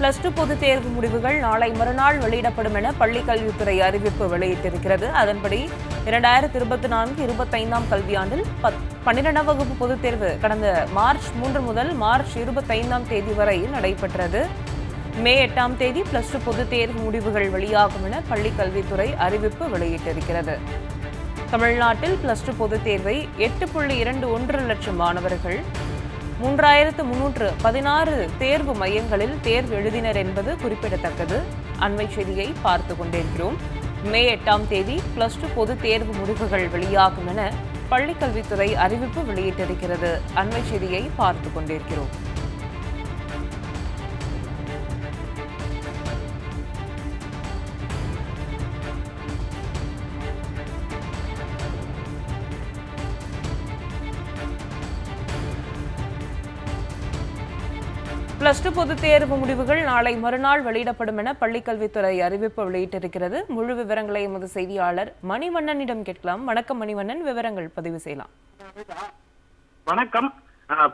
Plus two பொதுத் தேர்வு முடிவுகள் நாளை மறுநாள் வெளியிடப்படும் என பள்ளிக் கல்வித்துறை அறிவிப்பு வெளியிட்டிருக்கிறது. அதன்படி இரண்டாயிரத்தி இருபத்தி நான்கு இருபத்தைந்தாம் கல்வியாண்டில் பத்- பன்னிரெண்டாம் வகுப்பு பொதுத் தேர்வு கடந்த மார்ச் மூன்று முதல் மார்ச் இருபத்தைந்தாம் தேதி வரை நடைபெற்றது. மே எட்டாம் தேதி பிளஸ் டூ பொதுத் தேர்வு முடிவுகள் வெளியாகும் என பள்ளிக் கல்வித்துறை அறிவிப்பு வெளியிட்டிருக்கிறது. தமிழ்நாட்டில் பிளஸ் டூ பொதுத் தேர்வை எட்டு புள்ளி இரண்டு ஒன்று லட்சம் மாணவர்கள் மூன்றாயிரத்து முன்னூற்று பதினாறு தேர்வு மையங்களில் தேர்வு எழுதினர் என்பது குறிப்பிடத்தக்கது. அண்மை செய்தியை பார்த்து கொண்டிருக்கிறோம். மே எட்டாம் தேதி பிளஸ் டூ பொது தேர்வு முடிவுகள் வெளியாகும் என பள்ளிக்கல்வித்துறை அறிவிப்பு வெளியிட்டிருக்கிறது. அண்மை செய்தியை பார்த்து கொண்டிருக்கிறோம். பிளஸ் டூ பொதுத் தேர்வு முடிவுகள் நாளை மறுநாள் வெளியிடப்படும் என பள்ளிக்கல்வித்துறை அறிவிப்பு வெளியிட்டிருக்கிறது. முழு விவரங்களை எமது செய்தியாளர் மணிவண்ணனிடம் கேட்கலாம். வணக்கம் மணிவண்ணன். விவரங்கள் பதிவு செய்யலாம். வணக்கம்.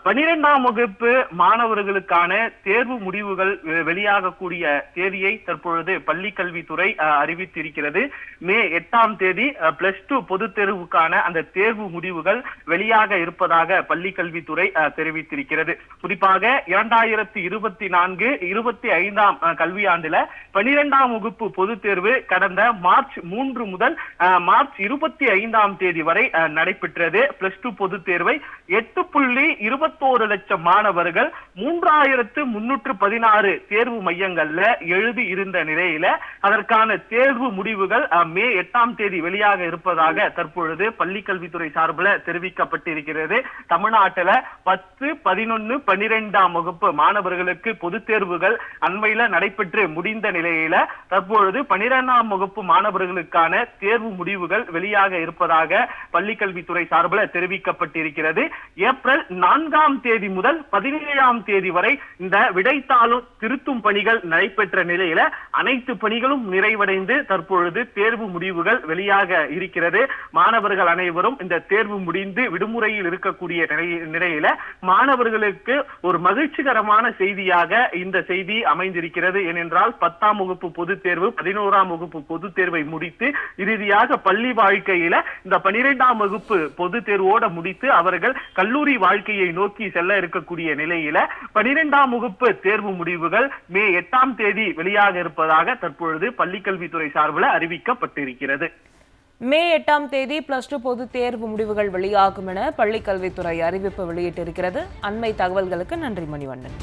பனிரெண்டாம் வகுப்பு மாணவர்களுக்கான தேர்வு முடிவுகள் வெளியாகக்கூடிய தேதியை தற்பொழுது பள்ளி கல்வித்துறை அறிவித்திருக்கிறது. மே எட்டாம் தேதி பிளஸ் டூ பொது தேர்வுக்கான அந்த தேர்வு முடிவுகள் வெளியாக இருப்பதாக பள்ளி கல்வித்துறை தெரிவித்திருக்கிறது. குறிப்பாக இரண்டாயிரத்தி இருபத்தி நான்கு இருபத்தி ஐந்தாம் கல்வியாண்டுல பனிரெண்டாம் வகுப்பு பொது தேர்வு கடந்த மார்ச் மூன்று முதல் மார்ச் இருபத்தி ஐந்தாம் தேதி வரை நடைபெற்றது. பிளஸ் டூ பொது தேர்வை எட்டு புள்ளி இருபத்தோரு லட்சம் மாணவர்கள் மூன்றாயிரத்து முன்னூற்று பதினாறு தேர்வு மையங்கள்ல எழுதி இருந்த நிலையில அதற்கான தேர்வு முடிவுகள் மே எட்டாம் தேதி வெளியாக இருப்பதாக தற்பொழுது பள்ளிக்கல்வித்துறை சார்பில் தெரிவிக்கப்பட்டிருக்கிறது. தமிழ்நாட்டில் பத்து பதினொன்னு பன்னிரெண்டாம் வகுப்பு மாணவர்களுக்கு பொது தேர்வுகள் அண்மையில நடைபெற்று முடிந்த நிலையில தற்பொழுது பனிரெண்டாம் வகுப்பு மாணவர்களுக்கான தேர்வு முடிவுகள் வெளியாக இருப்பதாக பள்ளிக்கல்வித்துறை சார்பில் தெரிவிக்கப்பட்டிருக்கிறது. ஏப்ரல் நான்கு நான்காம் தேதி முதல் பதினேழாம் தேதி வரை இந்த விடைத்தாளும் திருத்தும் பணிகள் நடைபெற்ற நிலையில அனைத்து பணிகளும் நிறைவடைந்து தற்பொழுது தேர்வு முடிவுகள் வெளியாக இருக்கிறது. மாணவர்கள் அனைவரும் இந்த தேர்வு முடிந்து விடுமுறையில் இருக்கக்கூடிய நிலையில மாணவர்களுக்கு ஒரு மகிழ்ச்சிகரமான செய்தியாக இந்த செய்தி அமைந்திருக்கிறது. ஏனென்றால் பத்தாம் வகுப்பு பொதுத் தேர்வு பதினோராம் வகுப்பு பொதுத் தேர்வை முடித்து இறுதியாக பள்ளி வாழ்க்கையில இந்த பனிரெண்டாம் வகுப்பு பொதுத் தேர்வோட முடித்து அவர்கள் கல்லூரி வாழ்க்கையை நோக்கி செல்ல இருக்கக்கூடிய நிலையில பனிரெண்டாம் வகுப்பு தேர்வு முடிவுகள் மே எட்டாம் தேதி வெளியாக இருப்பதாக தற்பொழுது பள்ளிக்கல்வித்துறை சார்பில் அறிவிக்கப்பட்டிருக்கிறது. மே எட்டாம் தேதி பிளஸ் டூ பொது தேர்வு முடிவுகள் வெளியாகும் என பள்ளிக்கல்வித்துறை அறிவிப்பு வெளியிட்டிருக்கிறது. அண்மை தகவல்களுக்கு நன்றி மணிவண்ணன்.